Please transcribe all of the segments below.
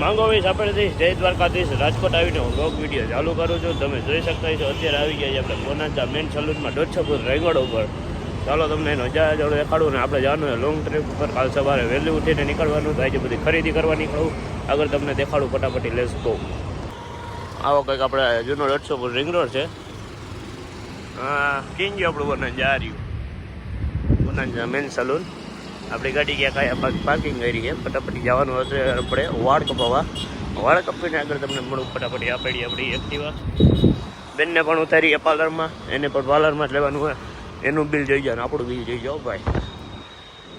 માંગો વીસ આપણે જય દ્વારકાધીશ. રાજકોટ આવીને હું લોક વીડિયો ચાલુ કરું છું. તમે જોઈ શકતા છો અત્યારે આવી ગયા છે આપણે બોનાચા મેન સલૂનમાં દોઢસોપુર રેંગોડ ઉપર. ચાલો તમને એનો જા જોડે દેખાડું ને આપણે જવાનું લોંગ ટ્રીપ ઉપર. કાલ સવારે વહેલી ઉઠીને નીકળવાનું થાય છે. બધી ખરીદી કરવા નીકળવું. આગળ તમને દેખાડું ફટાફટી. લેસ ગો આવો કંઈક આપણે જૂનો દોઢસોપુર રિંગ રોડ છે. હા, કિંજી આપણું બનાવી આ રહ્યું. બનાવી મેન સલૂન આપણી ગાડી ક્યાં કાંઈ પાર્કિંગ કરી છે. ફટાફટી જવાનું હશે આપણે વાળ કપાવવા. વાળ કપીને આગળ તમને મળું ફટાફટી. આપેડી આપણી એક્ટિવા બેનને પણ ઉતારીએ પાર્લરમાં. એને પણ પાર્લરમાં જ લેવાનું હોય. એનું બિલ જોઈ જાઓ આપણું બિલ જોઈ જાઓ ભાઈ.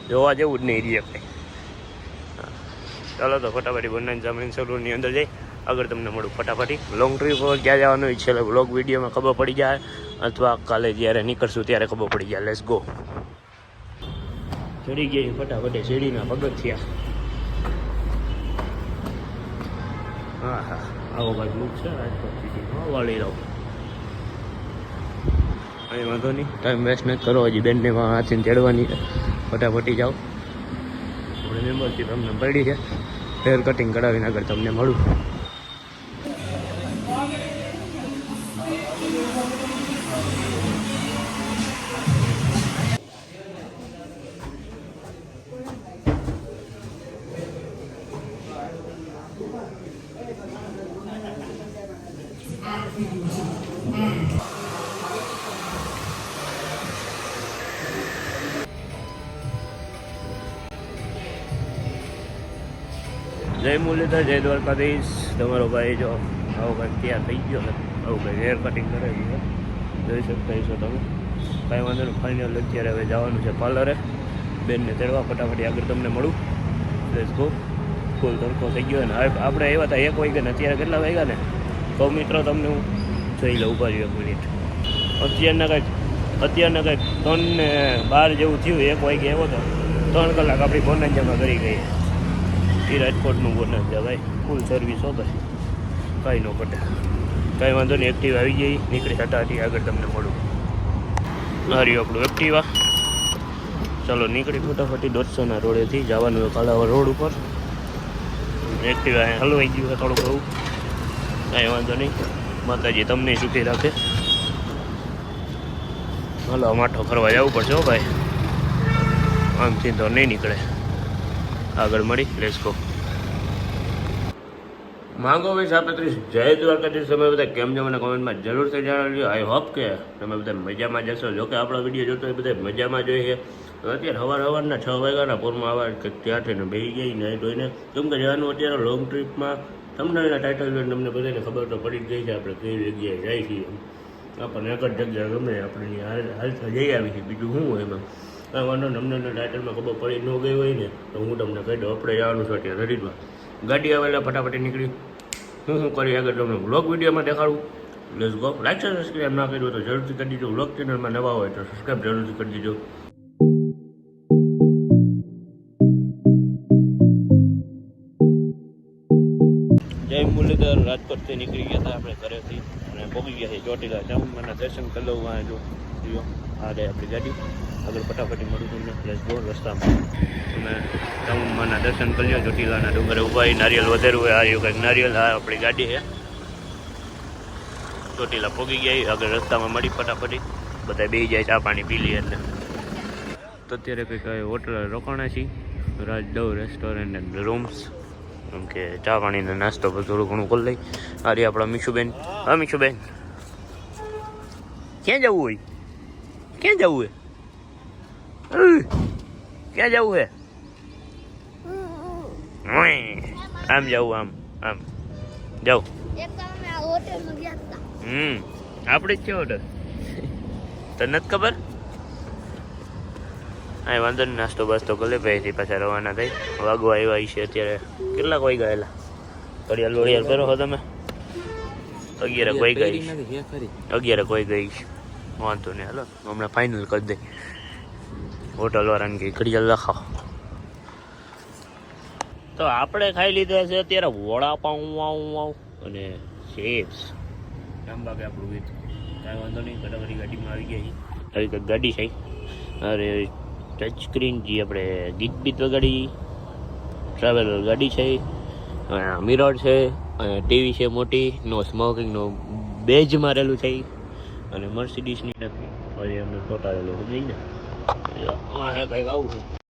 જોવા જેવું જ નહીં રહીએ ભાઈ ચાલો તો ફટાફટી બંને જમીન સલૂનની અંદર જઈ. આગળ તમને મળું ફટાફટી. લોંગ ટ્રીપ પર ક્યાં જવાનું છેલ્લે બ્લોગ વિડીયોમાં ખબર પડી જાય. અથવા કાલે જ્યારે નીકળશું ત્યારે ખબર પડી જાય. લેસ ગો ચડી ગઈ ફટાફટ શેરડીના પગથિયા હા હા આવો ભાઈ લુક છે રાજકોટ સિટીમાં વાળી રહો. અહીં વાંધો નહીં. ટાઈમ વેસ્ટ નથી કરો, હજી બેનને હાથીને તેડવાની છે. ફટાફટી જાઓ. મેમ્બરશીપ અમને પડી છે. હેર કટિંગ કરાવીને આગળ તમને મળું. જય મુરલીધર જય દ્વારકાધીશ. તમારો ભાઈ જો આવો કંઈક ત્યાં થઈ ગયો છે. આવું કંઈક હેર કટિંગ કરાવી છે. જોઈ શકતા છો તમે. કાંઈ વાંધો નહીં ફાઇનલ અત્યારે હવે જવાનું છે પાર્લરે બેનને તેડવા ફટાફટી આગળ તમને મળું. લેટ્સ ગો ફૂલ તડકો થઈ ગયો ને આપણે આવ્યા હતા એક વાગ્યા ને અત્યારે કેટલા વાગ્યા ને? તો મિત્રો તમને હું જોઈ લઉં, ઊભા રહ્યો એક મિનિટ. અત્યારના કંઈક અત્યારના કંઈક ત્રણ ને બાર જેવું થયું. એક વાગે આવ્યો હતો ત્રણ કલાક આપણી ફોન જમા કરી ગઈ. એ રાજકોટનું બોનર છે ભાઈ ફૂલ સર્વિસ હો ભાઈ કાંઈ ન પટે કાંઈ વાંધો નહીં એક્ટિવ આવી જાય નીકળી હટાથી આગળ તમને મળું. હારી આપણું એક્ટિવા ચાલો નીકળી ફટાફટી દોઢસોના રોડેથી જવાનું હોય કાલાવા રોડ ઉપર. એક્ટિવા હલવાઈ ગયું છે થોડુંક એવું કાંઈ વાંધો નહીં. માતાજી તમને સુખી રાખે. હલો માઠો ફરવા જવું પડશે હો ભાઈ. આમથી તો નહીં નીકળે. આગળ મળી લેટ્સ માંગો ભાઈ સાપત્રીસ જય દ્વારકાધીશ. તમે બધા કેમ છો? મને કોમેન્ટમાં જરૂરથી જણાવજો. આઈ હોપ કે તમે બધા મજામાં જશો. જો કે આપણો વીડિયો જોતો હોય બધા મજામાં જોઈએ અત્યારે સવાર સવારના છ વાગ્યાના પૂરમાં આવા કે ત્યાંથી ને બેસી ગઈ નહીં જોઈને કેમ કે જવાનું અત્યારે લોંગ ટ્રીપમાં તમને એના ટાઇટલ જોઈને તમને બધાને ખબર તો પડી જ ગઈ છે. આપણે કઈ જગ્યાએ જાય છીએ. આપણને એક જ જગ્યા ગમે. આપણે હાલ જઈ આવી છે. બીજું શું એમાં? કાંઈ વાંધો નહીં અમને ટાઇટલમાં ખબર પડી ન ગઈ હોય ને, તો હું તમને કહી દઉં, આપણે જવાનું છે અત્યારે હરિદ્વાર ગાડી આવેલા ફટાફટી નીકળી. હું શું કરી આગળ તમને બ્લોગ વિડીયોમાં દેખાડું. લેસ ગો લાઈક સબસ્ક્રાઈબ ના કર્યું તો જરૂરથી કરી દીજો. બ્લોગ ચેનલમાં નવા હોય તો સબસ્ક્રાઈબ જરૂરથી કરી દીજો. જય મુરલીધર. રાજકોટથી નીકળી ગયા હતા આપણે ઘરેથી. અને પહોંચી ગયા છીએ ચોટીલા. ચામુંડાના દર્શન કરી લઉં જો. આ રે આપણી ગાડી. આગળ ફટાફટી મળું તમને ગો રસ્તામાં. તમે ચામુંડાના દર્શન કરી લો ચોટીલાના ડુંગરે ઊભા નારિયેલ વધારે હોય, આ રહ્યું કંઈક નારિયેલ, આ આપણી ગાડી છે. ચોટીલા પોગી ગયા આગળ રસ્તામાં મળી ફટાફટી. બધા બે જાય, ચા પાણી પી લઈએ એટલે. તો અત્યારે કંઈક હોટલ રોકાણા છીએ. Rajdev restaurant and rooms. એમ કે ચા પાણીનો નાસ્તો થોડું ઘણું કરી લઈ. અરે આપણા મીશુબેન. હા, મીશુબેન. ક્યાં જવું હોય? ક્યાં જવું હોય? ક્યાં જવું હે? ઉઈ, આમ જવું આમ આમ. જાઉં એક તો અમે આ હોટેલમાં ગયા હતા. હમ. આપણે જ છે હોટલ. તને નથી ખબર? હા વાંધો નહીં નાસ્તો બાસ્તો કરે ભાઈથી પાછા રવાના થઈ. વાગવા આવ્યા છે અત્યારે. કેટલાક વાઈ ગયેલા? ઘડિયાળ લોડિયાળ કરો છો તમે. અગિયાર કોઈ ગઈ. અગિયાર કોઈ ગઈ. વાંધો નહીં હાલો. હમણાં ફાઇનલ કરી દઈ હોટલ વાળાને કઈ ઘડિયાળ લખાવો. તો આપણે ખાઈ લીધા છે અત્યારે વડાપાઉં વાઉં વાઉં અને ચેપ્સ. લાંબા કે આપણું વીજ કાંઈ વાંધો નહીં ફટાફટી ગાડીમાં આવી ગયા આવી ગાડી છે? અરે ટચ સ્ક્રીન જે આપણે ગીત બીત વગાડી. ટ્રાવેલર ગાડી છે મિરર છે અને ટીવી છે મોટી નો સ્મોકિંગનો બેજ મારેલું છે. અને મર્સિડીસની અરે અમને ચોટાડેલું સમજી ને? અહીંયા કંઈક આવું છે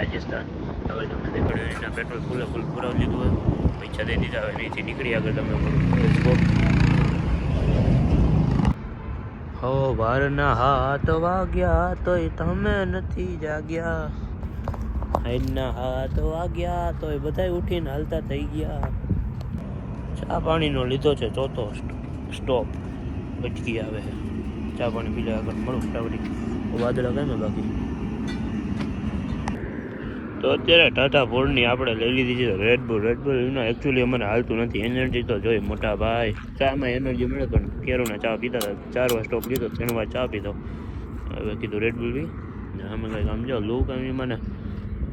રાજસ્થાન હવે તમને દેખાડ્યું એના પેટ્રોલ ફૂલે ફૂલ પુરાવી લીધું હોય પૈસા દઈ દીધા હવે અહીંથી નીકળી આગળ તમે હો વારના હાથ વાગ્યા તોય તમે નથી જાગ્યા. આજના હાથ વાગ્યા તોય બધાય ઉઠીને હાલતા થઈ ગયા. ચા પાણીનો લીધો છે ચોથો સ્ટોપ અટકી આવે ચા પાણી પી આગળ મળું વાદળા કેમ બાકી? તો અત્યારે ટાટા ફોર્ડની આપણે લઈ લીધી છે રેડબુલ રેડબુલ એનું એકચ્યુઅલી અમને હાલતું નથી. એનર્જી તો જોઈએ મોટા ભાઈ. ચામાં એનર્જી મળે પણ કેરોના ચા પીતા હતા. ચાર વાર સ્ટોપ લીધો, ત્રણ વાર ચા પીધો. હવે કીધું રેડબુલ બી. અમે કંઈક આમ જો લુક એમ મને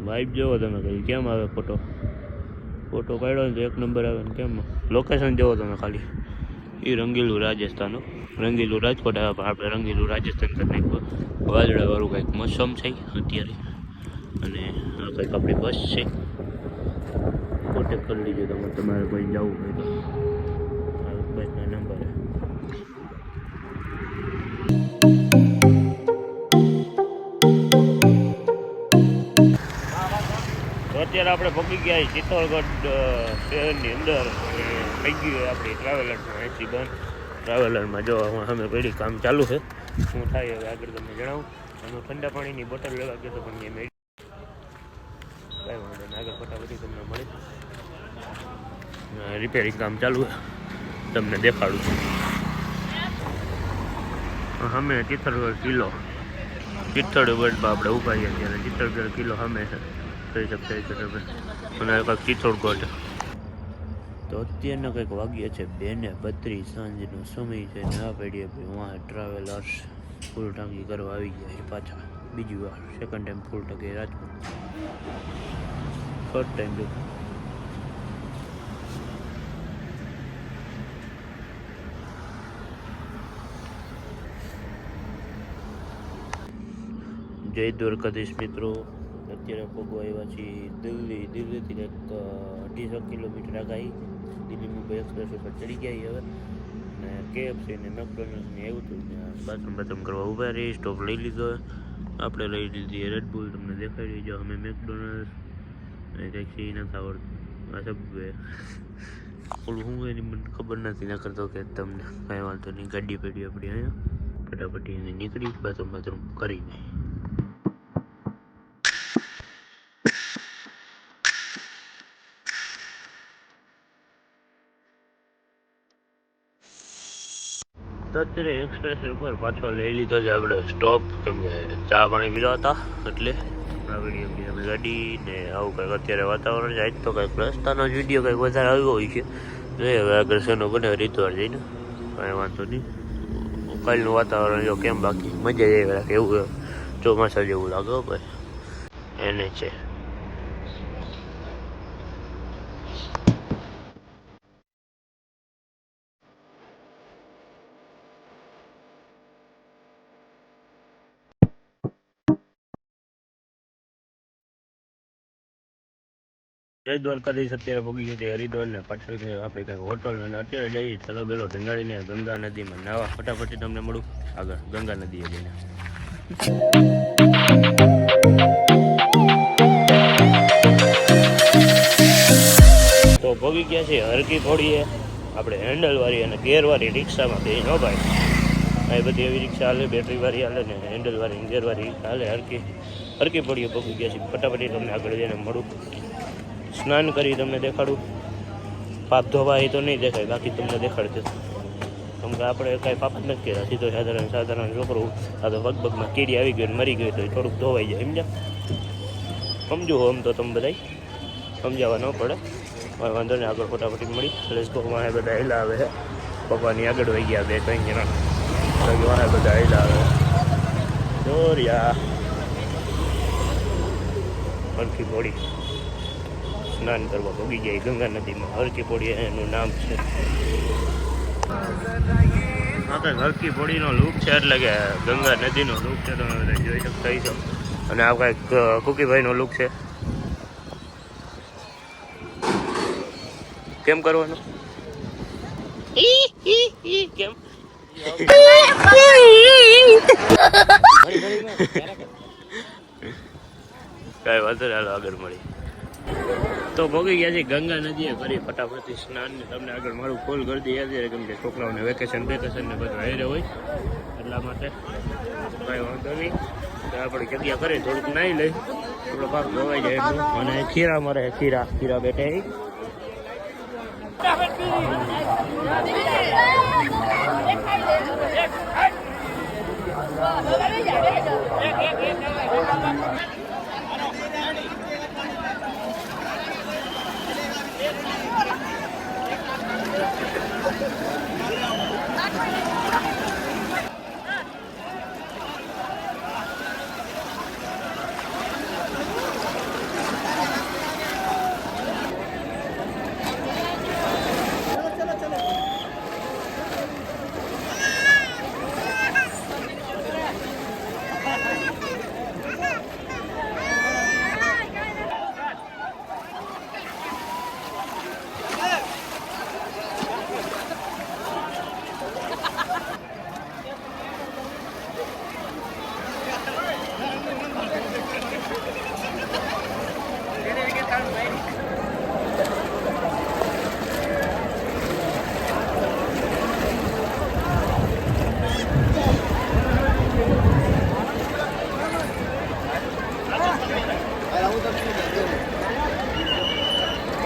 વાઇબ જોવો તમે કંઈ. કેમ આવે ફોટો ફોટો કાઢ્યો ને તો એક નંબર આવે ને કેમ? લોકેશન જોવો તમે ખાલી. એ રંગીલું રાજસ્થાન રંગીલું રાજકોટ આવે, પણ આપણે રંગીલું રાજસ્થાન કરી નાખ્યું વાદળાવાળું કંઈક મોસમ છે અત્યારે. અને આ કંઈક આપણી બસ છે. કોન્ટેક કરી લીજો તમે. તમારે કોઈ જવું હોય તો. બસનો નંબર અત્યારે આપણે પહોંચી ગયા છીએ ચિત્તોડગઢ શહેરની અંદર. થઈ ગયું આપણી ટ્રાવેલરમાં એસી બંધ. ટ્રાવેલરમાં જો અમે પેઢી કામ ચાલુ છે. શું થાય હવે આગળ તમને જણાવું. અને ઠંડા પાણીની બોટલ લેવા ગયો તો પણ એ મેળ કાંઈ વાંધો નહીં. આગળ ફટાફટી તમને મળી. રિપેરિંગ કામ ચાલુ તમને દેખાડું છું. અમે ચિત્તરગઢ કિલ્લો ચિત્તોડગઢમાં આપણે ઊભા છીએ અત્યારે. ચિત્તરગઢ કિલ્લો અમે કહી શકતા તો અને કંઈક ચિત્તોડગઢ તો અત્યારના કંઈક વાગ્યા છે. બે ને બત્રીસ. સાંજનો સમય છે. ના પેઢીએ ભાઈ વાં ટ્રાવેલર્સ ફૂલ ટાંકી કરવા આવી ગયા છે પાછા. બીજી વાર સેકન્ડ ટાઈમ ફૂલ ટાંકી રાજકોટ ફર્સ્ટ ટાઈમ જો જય દ્વારકાધીશ મિત્રો અત્યારે પગવા આવ્યા છીએ દિલ્હી. દિલ્હીથી કંઈક અ, અઢીસો કિલોમીટર આગાહી. દિલ્હી મુંબઈ એક્સપ્રેસ ઉપર ચડી ગયા છીએ હવે. ને કેએફસી ને મેકડોનલ્ડ ને એવું હતું ને બાથરૂમ બાથરૂમ કરવા ઊભા રહી સ્ટોપ લઈ લીધો આપણે લઈ લીધી રેડબુલ તમને દેખાઈ રહી જો અમે મેકડોનલ્ડ અને સી નથી આવડતું. આ સબવે ઓલું હું એની મને ખબર નથી, ના કરતો કે તમને કાંઈ વાંધો નહીં. ગાડી પેઢી આપણી અહીંયા. ફટાફટ નીકળી બાથરૂમ બાથરૂમ કરીને તો અત્યારે એક્સપ્રેસ ઉપર પાછો લઈ લીધો છે આપણે સ્ટોપ કેમ કે ચા પાણી પીધા હતા, એટલે આ ગાડી ને આવું કંઈક અત્યારે વાતાવરણ આજ તો કંઈક રસ્તાનો જ વીડિયો કંઈક વધારે આવ્યો હોય છે. જોઈએ હવે આગળ બને રીતવાર જઈને. કાંઈ વાંધો નહીં. કાલનું વાતાવરણ જો કેમ બાકી? મજા આવી રાખે એવું ચોમાસા જેવું લાગે ભાઈ. એને છે. જય દ્વારકાધીશ અત્યારે પગી ગઈ હરિદ્વાર ને પાછળ આપણે કંઈક હોટલ અને અત્યારે જઈએ ચલો બેલો ઢંગાળીને ગંગા નદીમાં નાવા. ફટાફટી તમને મળું આગળ, ગંગા નદીએ જઈને. તો ભોગી ગયા છે હરકી ઘોડીએ. આપણે હેન્ડલવાળી અને ગેરવાળી રિક્ષામાં બે નો ભાઈ. આ બધી એવી રિક્ષા હાલે બેટરીવાળી હાલે ને હેન્ડલવાળી ગેરવાળી હાલે હરકી. હરકી પડીએ પગી ગયા છે ફટાફટી તમને આગળ જઈને મળું. સ્નાન કરી તમને દેખાડું. પાપ ધોવા એ તો નહીં દેખાય, બાકી તમને દેખાડશે. કેમ કે આપણે કાંઈ પાપ જ નથી કર્યા. સીધો સાધારણ સાધારણ છોકરો, આ તો પગમાં કીડી આવી ગયો મરી ગયો તો એ થોડુંક ધોવાઈ જાય, સમજ્યા? સમજો આમ તો તમે બધાય. સમજાવવા ન પડે. વાંધો નહીં, આગળ ફોટાફોટી મળી. પ્લેસ વાહે બધા હેલા આવે છે પપ્પાની આગળ વહી ગયા બે, ત્રણ જણા. બધા હેલા આવે દોરિયા હરકી પોડી સ્નાન કરવા પગી જાય ગંગા નદીમાં હરકી પોડી એનું નામ છે. હા કંઈક હરકી પોડીનો લુક છે એટલે કે ગંગા નદીનો લુક છે તમે બધા જોઈ શકતા હશો અને આ કાંઈક કુકીભાઈનો લુક છે. કેમ કરવાનું? ઈ, ઈ, ઈ, કેમ કાંઈ વાંધો નહીં હાલો આગળ મળી તો ભોગી ગયા છે ગંગા નદીએ કરી ફટાફટથી સ્નાન ને તમને આગળ મારું ફોલ કરી દઈએ. અત્યારે કેમ કે છોકરાઓને વેકેશન વેકેશન ને બધું હારે હોય. એટલા માટે કાંઈ વાંધો નહીં. તો આપણે જગ્યા કરીએ થોડુંક નાહી લઈ. થોડો પાક ધોવાઈ જાય અને ખીરા મરે ખીરા. ખીરા બેઠે